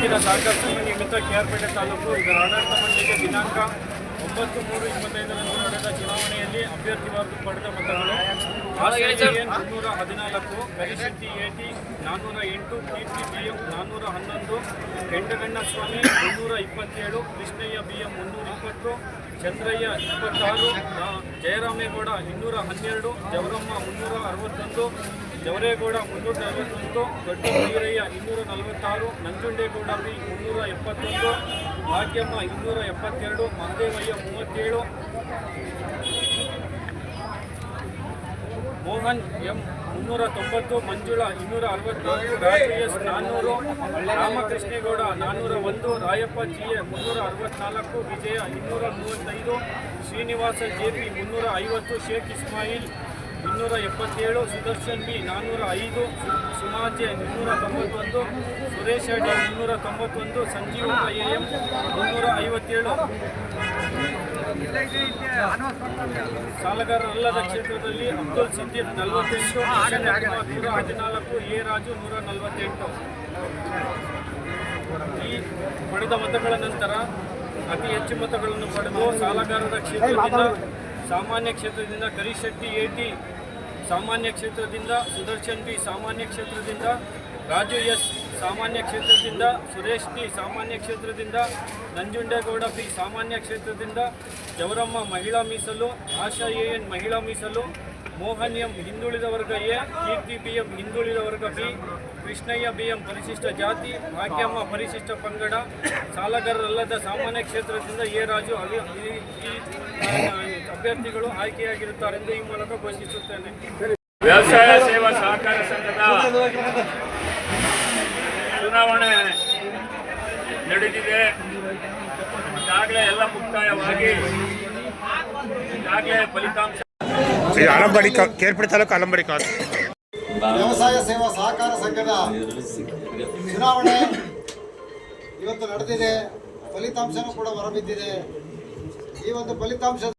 ಸಹಕಾರ ಸಂಘ ನಿಮಿತ್ತ ಕೆಆರ್ಪೇಟೆ ತಾಲೂಕು. ಇದರ ಆಡಳಿತ ಮಂಡಳಿಗೆ ದಿನಾಂಕ ಒಂಬತ್ತು ಮೂರು ಇಪ್ಪತ್ತೈದರಂದು ನಡೆದ ಚುನಾವಣೆಯಲ್ಲಿ ಅಭ್ಯರ್ಥಿ ಪಡೆದ ಮತಗಳು. ಮುನ್ನೂರ ಹದಿನಾಲ್ಕು ಕರಿಶೆಟ್ಟಿ ಎಟಿ ನಾನ್ನೂರ ಎಂಟು ಕೀರ್ತಿ ಬಿ ಎಂ ನಾನ್ನೂರ ಹನ್ನೊಂದು ಕೆಂಡಗಣ್ಣ ಸ್ವಾಮಿ ಮುನ್ನೂರ ಇಪ್ಪತ್ತೇಳು, ಕೃಷ್ಣಯ್ಯ ಬಿ ಎಂ ಮುನ್ನೂರ ಇಪ್ಪತ್ತು, ಚಂದ್ರಯ್ಯ ಇಪ್ಪತ್ತಾರು ಜಯರಾಮೇಗೌಡ ಇನ್ನೂರ ಹನ್ನೆರಡು, ಜವರಮ್ಮ ಮುನ್ನೂರ ಅರವತ್ತೊಂದು, ಜವರೇಗೌಡ ಮುನ್ನೂರ ನಲವತ್ತೊಂದು ದೊಡ್ಡ ವೀರಯ್ಯ ಇನ್ನೂರ ನಲವತ್ತಾರು, ನಂಜುಂಡೇಗೌಡ ಬಿ ಮುನ್ನೂರ ಎಪ್ಪತ್ತೊಂದು, ಭಾಗ್ಯಮ್ಮ ಇನ್ನೂರ ಎಪ್ಪತ್ತೆರಡು ಮಹದೇವಯ್ಯ ಮೂವತ್ತೇಳು, ಮೋಹನ್ ಎಂ ಮುನ್ನೂರ ತೊಂಬತ್ತು ಮಂಜುಳಾ ಇನ್ನೂರ ಅರವತ್ನಾಲ್ಕು ರಾಜೇಶ್ ನಾನ್ನೂರು, ರಾಮಕೃಷ್ಣೇಗೌಡ ನಾನ್ನೂರ ಒಂದು ರಾಯಪ್ಪ ಜಿ ಎ ಮುನ್ನೂರ ಅರವತ್ನಾಲ್ಕು ವಿಜಯ ಇನ್ನೂರ ಮೂವತ್ತೈದು ಶ್ರೀನಿವಾಸ ಜೆ ಪಿ ಮುನ್ನೂರ ಐವತ್ತು ಶೇಖ್ ಇಸ್ಮಾಯಿಲ್ ಇನ್ನೂರ ಎಪ್ಪತ್ತೇಳು, ಸುದರ್ಶನ್ ಬಿ ನಾನ್ನೂರ ಐದು, ಸುಮಾಜೆ ಮುನ್ನೂರ ತೊಂಬತ್ತೊಂದು ಸುರೇಶ್ ಡಿ ಮುನ್ನೂರ ತೊಂಬತ್ತೊಂದು ಸಂಜೀವ್ ಐ ಎಂ ಮುನ್ನೂರ ಐವತ್ತೇಳು ಸಾಲಗಾರರಲ್ಲದ ಕ್ಷೇತ್ರದಲ್ಲಿ ಅಬ್ದುಲ್ ಸಿದ್ದಿಕ್ ನಲವತ್ತೆಂಟು ನೂರ ಹದಿನಾಲ್ಕು, ಎ ರಾಜು ನೂರ ನಲವತ್ತೆಂಟು. ಈ ಪಡೆದ ಮತಗಳ ನಂತರ ಅತಿ ಹೆಚ್ಚು ಮತಗಳನ್ನು ಪಡೆದು ಸಾಲಗಾರರ ಕ್ಷೇತ್ರದಿಂದ ಸಾಮಾನ್ಯ ಕ್ಷೇತ್ರದಿಂದ ಕರಿಶೆಟ್ಟಿ ಟಿ ಸಾಮಾನ್ಯ ಕ್ಷೇತ್ರದಿಂದ ಸುದರ್ಶನ್ ಬಿ, ಸಾಮಾನ್ಯ ಕ್ಷೇತ್ರದಿಂದ ರಾಜು ಎಸ್, ಸಾಮಾನ್ಯ ಕ್ಷೇತ್ರದಿಂದ ಸುರೇಶ್ ಟಿ, ಸಾಮಾನ್ಯ ಕ್ಷೇತ್ರದಿಂದ ನಂಜುಂಡೇಗೌಡ ಬಿ, ಸಾಮಾನ್ಯ ಕ್ಷೇತ್ರದಿಂದ ಜವರಮ್ಮ ಮಹಿಳಾ ಮೀಸಲು, ಆಶಾ ಎ ಎನ್ ಮಹಿಳಾ ಮೀಸಲು, ಮೋಹನ್ ಎಂ ಹಿಂದುಳಿದ ವರ್ಗ ಎ, ಕೀರ್ತಿ ಬಿ ಎಂ ಹಿಂದುಳಿದ ವರ್ಗ ಬಿ ಕೃಷ್ಣಯ್ಯ ಬಿ ಎಂ ಪರಿಶಿಷ್ಟ ಜಾತಿ ಭಾಗ್ಯಮ್ಮ ಪರಿಶಿಷ್ಟ ಪಂಗಡ ಸಾಲಗಾರರಲ್ಲದ ಸಾಮಾನ್ಯ ಕ್ಷೇತ್ರದಿಂದ ಎ ರಾಜು ಅವಿ- ಈ ಅಭ್ಯರ್ಥಿಗಳು ಆಯ್ಕೆಯಾಗಿರುತ್ತಾರೆಂದು ಈ ಮೂಲಕ ಘೋಷಿಸುತ್ತೇನೆ. ವ್ಯವಸಾಯ ಸೇವಾ ಸಹಕಾರ ಸಂಘದ ಚುನಾವಣೆ ನಡೆದಿದೆ. ಈಗಾಗಲೇ ಎಲ್ಲ ಮುಕ್ತಾಯವಾಗಿ ಈಗಾಗಲೇ ಫಲಿತಾಂಶ ಇದು ಕೇರ್ಪಡಿ ಕೇರ್ಪಡೆ ತಾಲೂಕು ಆಲಂಬಡಿ ಕಾಲು ವ್ಯವಸಾಯ ಸೇವಾ ಸಹಕಾರ ಸಂಘದ ಚುನಾವಣೆ ಇವತ್ತು ನಡೆದಿದೆ. ಫಲಿತಾಂಶನೂ ಕೂಡ ಹೊರಬಿದ್ದಿದೆ. ಈ ಒಂದು ಫಲಿತಾಂಶ